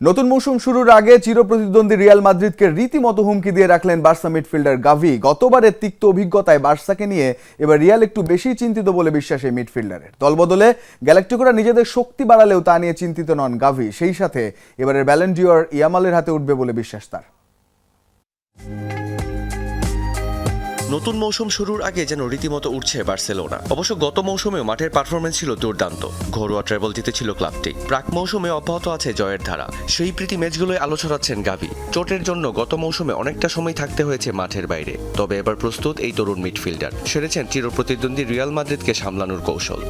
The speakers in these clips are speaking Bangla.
নতুন মৌসুম শুরুর আগে চিরপ্রতিদ্বন্দ্বী রিয়াল মাদ্রিদকে রীতিমতো হুমকি দিয়ে রাখলেন বার্সা মিডফিল্ডার গাভি। গতবারের তিক্ত অভিজ্ঞতায় বার্সাকে নিয়ে এবার রিয়াল একটু বেশি চিন্তিত বলে বিশ্বাস এই মিডফিল্ডারের। দলবদলে গ্যালাক্টিকোরা নিজেদের শক্তি বাড়ালেও তা নিয়ে চিন্তিত নন গাভি। সেই সাথে এবারের ব্যালেন্ডিওর ইয়ামালের হাতে উঠবে বলে বিশ্বাস তার। নতুন মৌসুম শুরুর আগে যেন রীতিমতো উঠছে বার্সেলোনা। অবশ্য গত মৌসুমেও মাঠের পারফরমেন্স ছিল দুর্দান্ত। ঘরোয়া ট্রেবল জিতেছিল ক্লাবটি। প্রাক মৌসুমে অব্যাহত আছে জয়ের ধারা। সেই প্রীতি ম্যাচগুলোয় আলো ছড়াচ্ছেন গাভি। চোটের জন্য গত মৌসুমে অনেকটা সময় থাকতে হয়েছে মাঠের বাইরে। তবে এবার প্রস্তুত এই তরুণ মিডফিল্ডার। সেরেছেন চিরপ্রতিদ্বন্দ্বী রিয়াল মাদ্রিদকে সামলানোর কৌশল।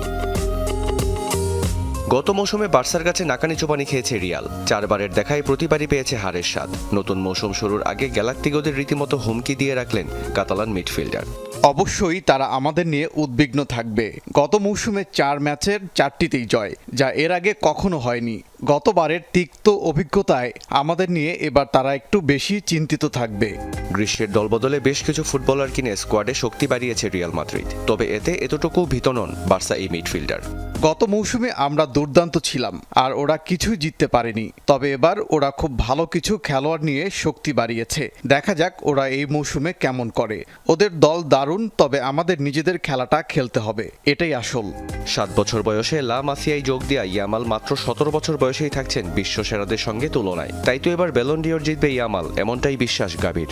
গত মৌসুমে বার্সার কাছে নাকানি চোপানি খেয়েছে রিয়াল। চারবারের দেখায় প্রতিবারই পেয়েছে হারের স্বাদ। নতুন মৌসুম শুরুর আগে গ্যালাক্টিকোদের রীতিমতো হুমকি দিয়ে রাখলেন কাতালান মিডফিল্ডার। অবশ্যই তারা আমাদের নিয়ে উদ্বিগ্ন থাকবে। গত মৌসুমে চার ম্যাচের চারটিতেই জয় যা এর আগে কখনো হয়নি। গতবারের তিক্ত অভিজ্ঞতায় আমাদের নিয়ে এবার তারা একটু বেশি চিন্তিত থাকবে। গ্রীষ্মের দলবদলে বেশ কিছু ফুটবলার কিনে স্কোয়াডে শক্তি বাড়িয়েছে রিয়াল মাদ্রিদ। তবে এতে এতটুকু ভীত নন বার্সা এই মিডফিল্ডার। গত মৌসুমে আমরা দুর্দান্ত ছিলাম, আর ওরা কিছুই জিততে পারেনি। তবে এবার ওরা খুব ভালো কিছু খেলোয়াড় নিয়ে শক্তি বাড়িয়েছে। দেখা যাক ওরা এই মৌসুমে কেমন করে। ওদের দল দারুণ, তবে আমাদের নিজেদের খেলাটা খেলতে হবে। এটাই আসল। সাত বছর বয়সে লা মাসিয়ায় যোগ দেওয়া ইয়ামাল মাত্র সতেরো বছর বয়সেই থাকছেন বিশ্ব সেরাদের সঙ্গে তুলনায়। তাই তো এবার বেলন্ডিওর জিতবে ইয়ামাল, এমনটাই বিশ্বাস গাভীর।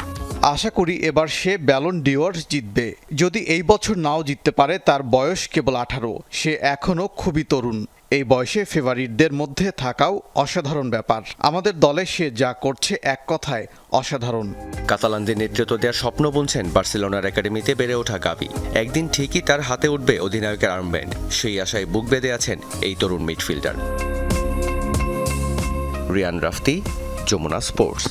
আশা করি এবার সে ব্যালন ডিওর জিতবে। যদি এই বছর নাও জিততে পারে, তার বয়স কেবল আঠারো। সে এখনও খুবই তরুণ। এই বয়সে ফেভারিটদের মধ্যে থাকাও অসাধারণ ব্যাপার। আমাদের দলে সে যা করছে এক কথায় অসাধারণ। কাতালানদের নেতৃত্ব দেওয়ার স্বপ্ন বুনছেন বার্সেলোনার একাডেমিতে বেড়ে ওঠা গাবি একদিন ঠিকই তার হাতে উঠবে অধিনায়কের আর্মব্যান্ড। সেই আশায় বুক বেঁধে আছেন এই তরুণ মিডফিল্ডার। রিয়ান রাফতি, যমুনা স্পোর্টস।